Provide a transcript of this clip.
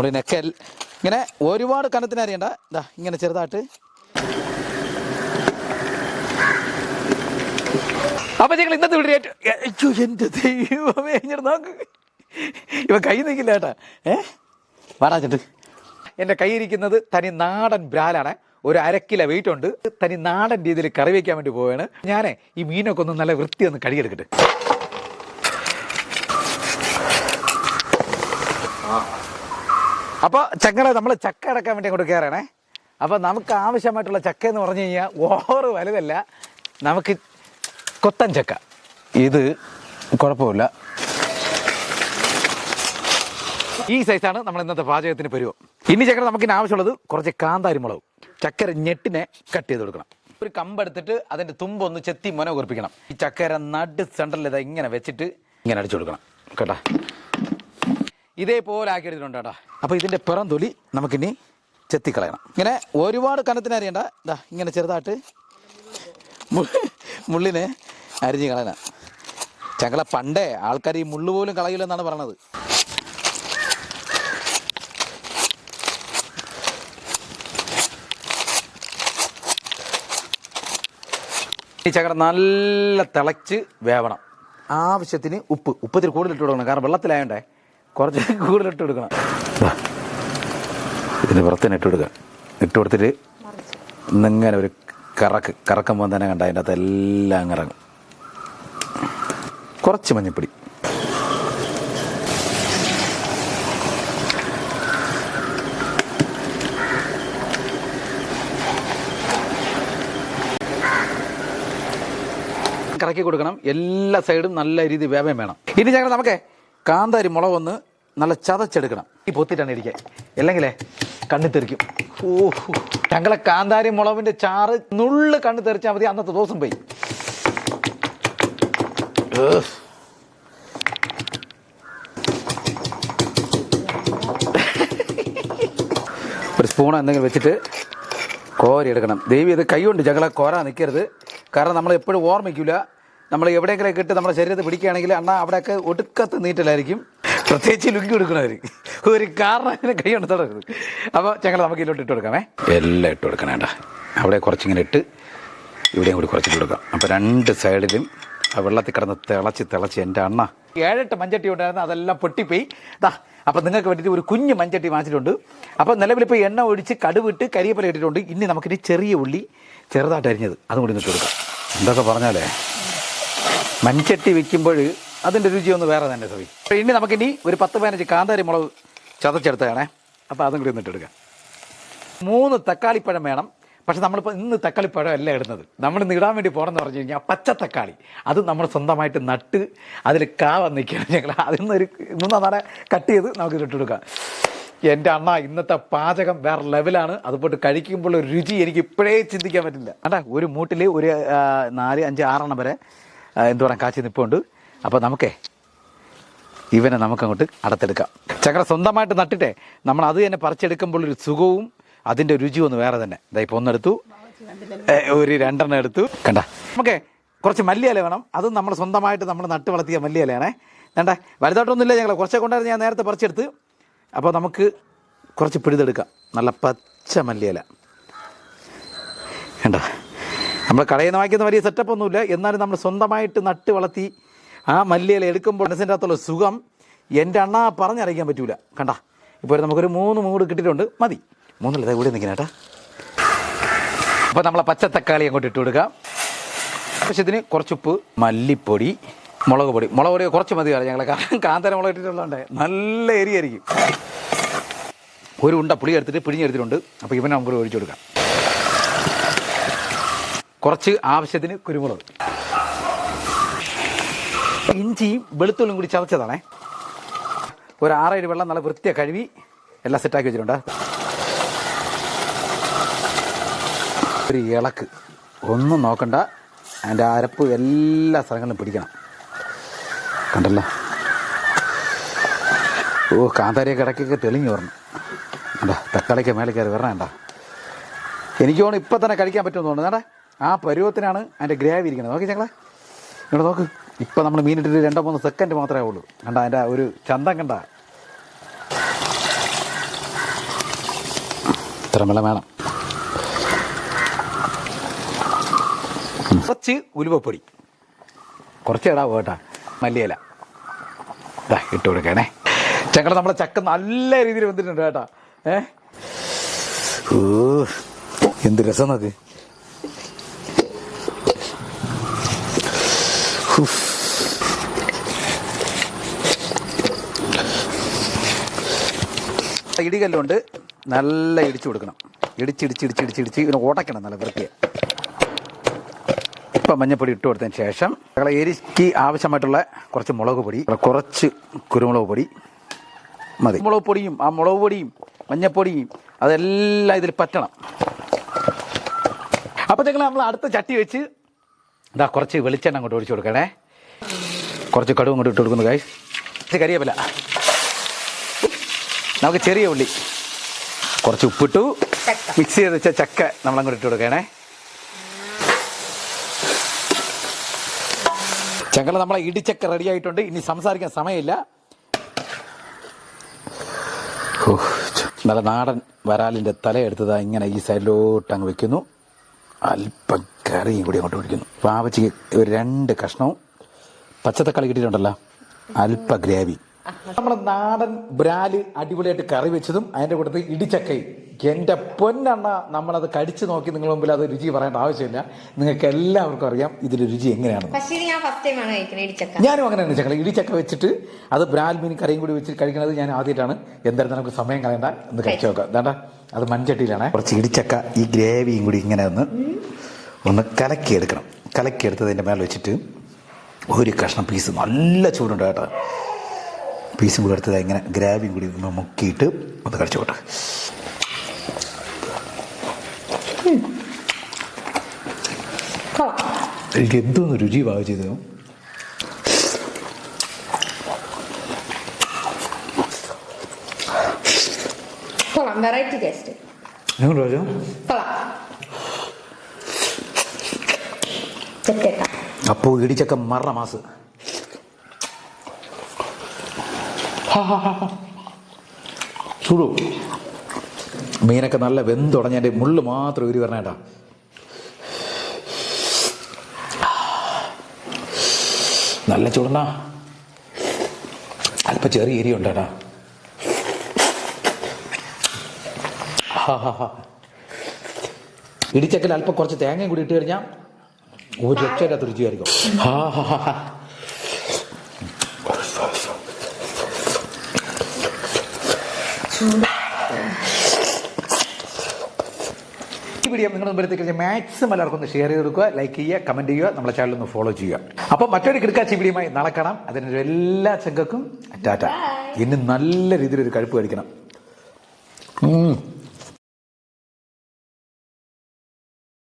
മുള്ളിനൊക്കെ nickel. ഇങ്ങനെ ഒരുപാട് കനത്തിന് അറിയണ്ട ഇതാ ഇങ്ങനെ ചെറുതായിട്ട്. അപ്പൊ ഞങ്ങൾ ഇന്നത്തെ വീഡിയോ ഏറ്റു- അയ്യോ എന്റെ ദൈവമേ നോക്ക്. ഇവ കൈ നിൽക്കില്ല കേട്ടാ. ഏ? വാടാച്ചിട്ട് എന്റെ കൈയിരിക്കുന്നത് തനി നാടൻ ബ്രാലാണ്. ഒരു അരക്കില വെയിറ്റ് ഉണ്ട്. തനി നാടൻ രീതിയിൽ കറി വയ്ക്കാൻ വേണ്ടി പോവാണ്. ഞാനേ ഈ മീനൊക്കെ ഒന്ന് നല്ല വൃത്തി ഒന്ന് കടിയെടുക്കട്ടെ അപ്പോൾ ചക്കര നമ്മൾ ചക്ക അടക്കാൻ വേണ്ടി അങ്ങോട്ട് കയറണേ. അപ്പോൾ നമുക്ക് ആവശ്യമായിട്ടുള്ള ചക്ക എന്ന് പറഞ്ഞു കഴിഞ്ഞാൽ ഓറ് വലുതല്ല. നമുക്ക് കൊത്തൻ ചക്ക. ഇത് കുഴപ്പമില്ല. ഈ സൈസാണ് നമ്മൾ ഇന്നത്തെ പാചകത്തിന് പരുവം. ഇനി ചക്കര ഇനി ആവശ്യമുള്ളത് കുറച്ച് കാന്താരി മുളകും ചക്കര ഞെട്ടിനെ കട്ട് ചെയ്ത് കൊടുക്കണം. ഒരു കമ്പെടുത്തിട്ട് അതിന്റെ തുമ്പൊന്ന് ചെത്തി മുന കുറിപ്പിക്കണം. ഈ ചക്കര നടു സെന്ററിൽ ഇതാ ഇങ്ങനെ വെച്ചിട്ട് ഇങ്ങനെ അടിച്ചു കൊടുക്കണം. കേട്ടാ? ഇതേപോലെ ആക്കി എടുത്തിട്ടുണ്ട് കേട്ടോ. അപ്പോൾ ഇതിന്റെ പിറം തൊലി നമുക്കിനി ചെത്തിക്കളയണം. ഇങ്ങനെ ഒരുപാട് കനത്തിന് അറിയണ്ട ഇതാ ഇങ്ങനെ ചെറുതായിട്ട് മുള്ളിനെ അരിഞ്ഞ് കളയണം. ചങ്ങളെ പണ്ടേ ആൾക്കാർ ഈ മുള്ളു പോലും കളയില്ലെന്നാണ് പറഞ്ഞത് ഈ ചങ്കട നല്ല തിളച്ച് വേവണം. ആവശ്യത്തിന് ഉപ്പ്. ഉപ്പത്തിൽ കൂടുതൽ ഇട്ട് കൊടുക്കണം. കാരണം വെള്ളത്തിലായോണ്ടേ കുറച്ച് കൂടുതൽ ഇട്ട് കൊടുക്കണം ഇതിന് പുറത്ത് തന്നെ ഇട്ട് കൊടുക്കുക ഇട്ട് കൊടുത്തിട്ട് ഇന്നിങ്ങനെ ഒരു കറക്ക് കറക്കുമ്പോൾ തന്നെ കണ്ട അതിന്റെ അകത്ത് എല്ലാം ഇറങ്ങും. കുറച്ച് മഞ്ഞപ്പൊടി. കറക്കി കൊടുക്കണം. എല്ലാ സൈഡും നല്ല രീതിയിൽ വേവം വേണം. ഇനി ഞങ്ങൾ നമുക്ക് കാന്താരി മുളക് ഒന്ന് നല്ല ചതച്ചെടുക്കണം. ഈ പൊത്തിട്ടാണ് ഇരിക്കുക അല്ലെങ്കിലേ കണ്ണി തെറിക്കും. ഓ ഞങ്ങളെ കാന്താരി മുളവിന്റെ ചാറ് നുള്ള് കണ്ണു തെറിച്ചാൽ മതി അന്നത്തെ ദിവസം പോയി. ഒരു സ്പൂൺ എന്തെങ്കിലും വെച്ചിട്ട് കോരി എടുക്കണം. ദേവി ഇത് കൈകൊണ്ട് ഞങ്ങളെ കോരാൻ നിൽക്കരുത് കാരണം നമ്മൾ എപ്പോഴും ഓർമ്മിക്കില്ല നമ്മൾ എവിടെയെങ്കിലൊക്കെ ഇട്ട് നമ്മുടെ ശരീരത്തിൽ പിടിക്കുകയാണെങ്കിൽ അണ്ണ അവിടെയൊക്കെ ഒടുക്കത്ത് നീറ്റലായിരിക്കും. പ്രത്യേകിച്ച് ലുങ്കി കൊടുക്കണവർ ഒരു കാരണം കൈ കൊണ്ട് തുടരുത് അപ്പോൾ ഞങ്ങൾ നമുക്ക് ഇതിലോട്ട് ഇട്ട് കൊടുക്കാമേ. എല്ലാം ഇട്ട് കൊടുക്കണം കേട്ടോ. അവിടെ കുറച്ചിങ്ങനെ ഇട്ട് ഇവിടെയും കൂടി കുറച്ചിട്ട് കൊടുക്കാം. അപ്പോൾ രണ്ട് സൈഡിലും ആ വെള്ളത്തിൽ കിടന്ന് തിളച്ച് തിളച്ച് എന്റെ അണ്ണ. ഏഴെട്ട് മഞ്ചട്ടി ഉണ്ടായിരുന്നു അതെല്ലാം പൊട്ടിപ്പോയി. ദാ അപ്പോൾ നിങ്ങൾക്ക് വേണ്ടിയിട്ട് ഒരു കുഞ്ഞ് മഞ്ചട്ടി വാങ്ങിച്ചിട്ടുണ്ട്. അപ്പോൾ നിലവിലിപ്പോൾ എണ്ണ ഒഴിച്ച് കടുവിട്ട് കരിയപ്പല ഇട്ടിട്ടുണ്ട്. ഇനി നമുക്കിനി ചെറിയ ഉള്ളി ചെറുതായിട്ട് അരിഞ്ഞത്. അതും കൂടി ഇട്ട് കൊടുക്കാം. എന്തൊക്കെ പറഞ്ഞാലേ? മൺചട്ടി വെക്കുമ്പോൾ അതിന്റെ രുചി ഒന്ന് വേറെ തന്നെ സവി. അപ്പോൾ ഇനി നമുക്കിനി ഒരു പത്ത് പതിനഞ്ച് കാന്താരി മുളക് ചതച്ചെടുത്തതാണേ. അപ്പോൾ അതും കൂടി ഒന്ന് ഇട്ടെടുക്കാം മൂന്ന് തക്കാളിപ്പഴം വേണം. പക്ഷെ നമ്മളിപ്പോൾ ഇന്ന് തക്കാളിപ്പഴം അല്ല ഇടുന്നത്. നമ്മൾ ഇടാൻ വേണ്ടി പോകണമെന്ന് പറഞ്ഞു കഴിഞ്ഞാൽ പച്ച തക്കാളി. അത് നമ്മൾ സ്വന്തമായിട്ട് നട്ട് അതിൽ കാ വന്നിരിക്കുകയാണ് ഞങ്ങൾ അതിൽ നിന്ന് ഒരു മൂന്നാം നാളെ കട്ട് ചെയ്ത് നമുക്ക് ഇട്ടെടുക്കാം എന്റെ അണ്ണ ഇന്നത്തെ പാചകം വേറെ ലെവലാണ്. അതുപോലെ കഴിക്കുമ്പോൾ ഒരു രുചി എനിക്ക് ഇപ്പോഴേ ചിന്തിക്കാൻ പറ്റില്ല. അല്ല ഒരു മൂട്ടിൽ ഒരു നാല് അഞ്ച് ആറെണ്ണം വരെ എന്തു പറയാം കാച്ചി നിൽപ്പുണ്ട് അപ്പോൾ നമുക്കേ ഇവനെ നമുക്കങ്ങോട്ട് അടത്തെടുക്കാം. ചക്ര സ്വന്തമായിട്ട് നട്ടിട്ടേ നമ്മൾ അത് തന്നെ പറിച്ചെടുക്കുമ്പോൾ ഒരു സുഖവും അതിന്റെ രുചിയും ഒന്ന് വേറെ തന്നെ. ഇതാ ഇപ്പോൾ ഒന്നെടുത്തു ഒരു രണ്ടെണ്ണം എടുത്തു. കണ്ട? നമുക്ക് കുറച്ച് മല്ലിയില വേണം. അതും നമ്മൾ സ്വന്തമായിട്ട് നമ്മൾ നട്ട് വളർത്തിയ മല്ലിയിലയാണേ. വേണ്ട വലുതായിട്ടൊന്നുമില്ല ഞങ്ങൾ കുറച്ചൊക്കെ കൊണ്ടായിരുന്നു ഞാൻ നേരത്തെ പറിച്ചെടുത്ത്. അപ്പോൾ നമുക്ക് കുറച്ച് പിഴുതെടുക്കാം നല്ല പച്ച മല്ലിയില. കണ്ട? നമ്മൾ കടയിൽ നിന്ന് വാങ്ങിക്കുന്ന വലിയ സെറ്റപ്പ് ഒന്നുമില്ല. എന്നാലും നമ്മൾ സ്വന്തമായിട്ട് നട്ട് വളർത്തി ആ മല്ലിയില എടുക്കുമ്പോൾ മനസ്സിന്റെ അകത്തുള്ള സുഖം എന്റെ അണ്ണ പറഞ്ഞറിയിക്കാൻ പറ്റൂല. കണ്ട ഇപ്പോൾ നമുക്കൊരു മൂന്ന് മൂട് കിട്ടിയിട്ടുണ്ട്. മതി. മൂന്നല്ല ഇതാ കൂടി നിൽക്കുന്ന കേട്ടാ. അപ്പോൾ നമ്മളെ പച്ച തക്കാളി അങ്ങോട്ട് ഇട്ട് കൊടുക്കാം. ആവശ്യത്തിന് കുറച്ച് ഉപ്പ് മല്ലിപ്പൊടി മുളക് പൊടി. മുളക് പൊടി കുറച്ച് മതി ഞങ്ങൾ കാന്തര മുളക് ഇട്ടിട്ടുള്ളതുകൊണ്ട്. നല്ല എരിയായിരിക്കും. ഒരു ഉണ്ട പുളി എടുത്തിട്ട് പിഴിഞ്ഞെടുത്തിട്ടുണ്ട്. അപ്പോൾ ഇവനെ നമുക്ക് ഒഴിച്ചു കൊടുക്കാം. കുറച്ച് ആവശ്യത്തിന് കുരുമുളക്. ഇഞ്ചിയും വെളുത്തുള്ളിയും കൂടി ചതച്ചതാണേ. ഒരു ആറേഴ് വെള്ളം നല്ല വൃത്തിയെ കഴുകി എല്ലാം സെറ്റാക്കി വെച്ചിട്ടുണ്ട്. ഒരു ഇളക്ക്. ഒന്നും നോക്കണ്ട. അതിന്റെ അരപ്പ് എല്ലാ സ്ഥലങ്ങളിലും പിടിക്കണം. കണ്ടല്ലോ? ഓ കാന്താരിയൊക്കെ ഇടയ്ക്കൊക്കെ തെളിഞ്ഞു വരണം. കണ്ടാ? തക്കാളിക്ക് മേലെ കയറി വരണം കണ്ടാ? എനിക്ക് തോന്നുന്നു ഇപ്പം തന്നെ കഴിക്കാൻ പറ്റുമെന്ന് തോന്നുന്നു. കേട്ടാ ആ പരുവത്തിനാണ് അതിന്റെ ഗ്രാവി ഇരിക്കുന്നത്. നോക്കി ഞങ്ങളെ ഇവിടെ നോക്ക്. ഇപ്പം നമ്മൾ മീനിട്ടിട്ട് രണ്ടോ മൂന്നോ സെക്കൻഡ് മാത്രമേ ഉള്ളൂ. കണ്ട അതിന്റെ ഒരു ചന്തം കണ്ട. ഇത്ര വേണം. കുറച്ച് ഉലുവപ്പൊടി. കുറച്ച് ഇടാവോ കേട്ടാ. മല്ലിയില. ഇതാ ഇട്ട് കൊടുക്കണേ. ചക്കട നമ്മളെ ചക്ക നല്ല രീതിയിൽ വന്നിട്ടുണ്ട് കേട്ടാ. ഏ? എന്ത് രസം നോക്ക്. ഇടികല്ലുകൊണ്ട് നല്ല ഇടിച്ചു കൊടുക്കണം. ഇടിച്ചിടിച്ചിടിച്ചിടിച്ചിടിച്ച് ഇതിനെ ഉടയ്ക്കണം നല്ല വൃത്തിയെ. ഇപ്പം മഞ്ഞപ്പൊടി ഇട്ട് കൊടുത്തതിന് ശേഷം ഞങ്ങളെ എരിക്ക് ആവശ്യമായിട്ടുള്ള കുറച്ച് മുളക് പൊടി കുറച്ച് കുരുമുളക് പൊടി മതി. മുളക് പൊടിയും ആ മുളക് പൊടിയും മഞ്ഞപ്പൊടിയും അതെല്ലാം ഇതിൽ പറ്റണം. അപ്പോഴത്തേക്കും നമ്മൾ അടുത്ത ചട്ടി വെച്ച് ഇതാ കുറച്ച് വെളിച്ചെണ്ണ അങ്ങോട്ട് ഒഴിച്ചു കൊടുക്കണേ. കുറച്ച് കടുവ് അങ്ങോട്ട് ഇട്ട് കൊടുക്കുന്നു കായ് കുറച്ച് കരിയപ്പില. നമുക്ക് ചെറിയ ഉള്ളി. കുറച്ച് ഉപ്പിട്ടു. മിക്സ് ചെയ്ത് വെച്ച ചക്ക നമ്മളങ്ങോട്ട് ഇട്ട് കൊടുക്കണേ. ചങ്കല നമ്മളെ ഇടിച്ചക്ക റെഡി ആയിട്ടുണ്ട്. ഇനി സംസാരിക്കാൻ സമയമില്ല. നല്ല നാടൻ വരാലിന്റെ തലയെടുത്തതാ ഇങ്ങനെ ഈ സൈഡിലോട്ട് അങ്ങ് വെക്കുന്നു. അല്പം കറിയും കൂടി അങ്ങോട്ട് ഒഴിക്കുന്നു. പാവച്ചിക്ക് ഒരു രണ്ട് കഷ്ണവും പച്ചത്തക്കാളി കിട്ടിയിട്ടുണ്ടല്ലോ. അല്പ ഗ്രേവി. നമ്മുടെ നാടൻ ബ്രാൽ അടിപൊളിയായിട്ട് കറി വെച്ചതും അതിന്റെ കൂട്ടത്തിൽ ഇടിച്ചക്കയും. എന്റെ പൊന്നെണ്ണ നമ്മളത് കടിച്ചു നോക്കി നിങ്ങൾ മുമ്പിൽ അത് രുചി പറയേണ്ട ആവശ്യമില്ല. നിങ്ങൾക്ക് എല്ലാവർക്കും അറിയാം ഇതിന്റെ രുചി എങ്ങനെയാണ് ഞാനും അങ്ങനെയാണ് ചക്ക ഇടിച്ചക്ക വെച്ചിട്ട് അത് ബ്രാൽമീൻ കറിയും കൂടി വെച്ചിട്ട് കഴിക്കുന്നത് ഞാൻ ആദ്യമായിട്ടാണ്. എന്തായാലും നമുക്ക് സമയം കളയണ്ട. എന്ന് കഴിച്ചു നോക്കാം. വേണ്ട അത് മൺചട്ടിയിലാണ്. കുറച്ച് ഇടിച്ചക്ക ഈ ഗ്രേവിയും കൂടി ഇങ്ങനെ ഒന്ന് ഒന്ന് കലക്കിയെടുക്കണം. കലക്കിയെടുത്തതിന്റെ മേലെ വെച്ചിട്ട് ഒരു കഷ്ണം പീസ് നല്ല ചൂടുണ്ട് കേട്ടോ. പീസും കൂടി എടുത്തത് ഇങ്ങനെ ഗ്രേവിയും കൂടി ഒന്ന് മുക്കിയിട്ട് ഒന്ന് കഴിച്ചോട്ടെ എനിക്ക് എന്തോന്ന് രുചി ഭാവം ചെയ്തു കൊള്ളാം വെറൈറ്റി ടേസ്റ്റ് നിങ്ങൾ പറഞ്ഞു കൊള്ളാം. ചെറ്റക്ക അപ്പോൾ ഇടിച്ചക്ക മറ മാസ്. ചൂടു. മീനൊക്കെ നല്ല വെന്തുടഞ്ഞതിന്റെ മുള്ളു മാത്രം ഉരി പറഞ്ഞേട്ടാ നല്ല ചൂടണ അല്പം ചെറിയ എരി ഉണ്ടേട്ടാ ഇടിച്ചക്കൽ അല്പം കുറച്ച് തേങ്ങയും കൂടി ഇട്ട് കഴിഞ്ഞാൽ ഒരു രക്ഷയില്ലാത്ത രുചിയായിരിക്കും ഹാ ഈ വീഡിയോ നിങ്ങളുടെ മുമ്പിലത്തേക്ക് മാക്സിമം എല്ലാവർക്കും ഒന്ന് ഷെയർ ചെയ്ത് കൊടുക്കുക ലൈക്ക് ചെയ്യുക കമന്റ് ചെയ്യുക നമ്മളെ ചാനൽ ഒന്ന് ഫോളോ ചെയ്യുക. അപ്പോൾ മറ്റൊരു കിടക്കാച്ചി വീഡിയോയുമായി നാളെ കാണാം. അതിനൊരു എല്ലാ ചങ്കക്കും ടാറ്റ. ഇന്ന് നല്ല രീതിയിൽ ഒരു കഴിപ്പ് കഴിക്കണം.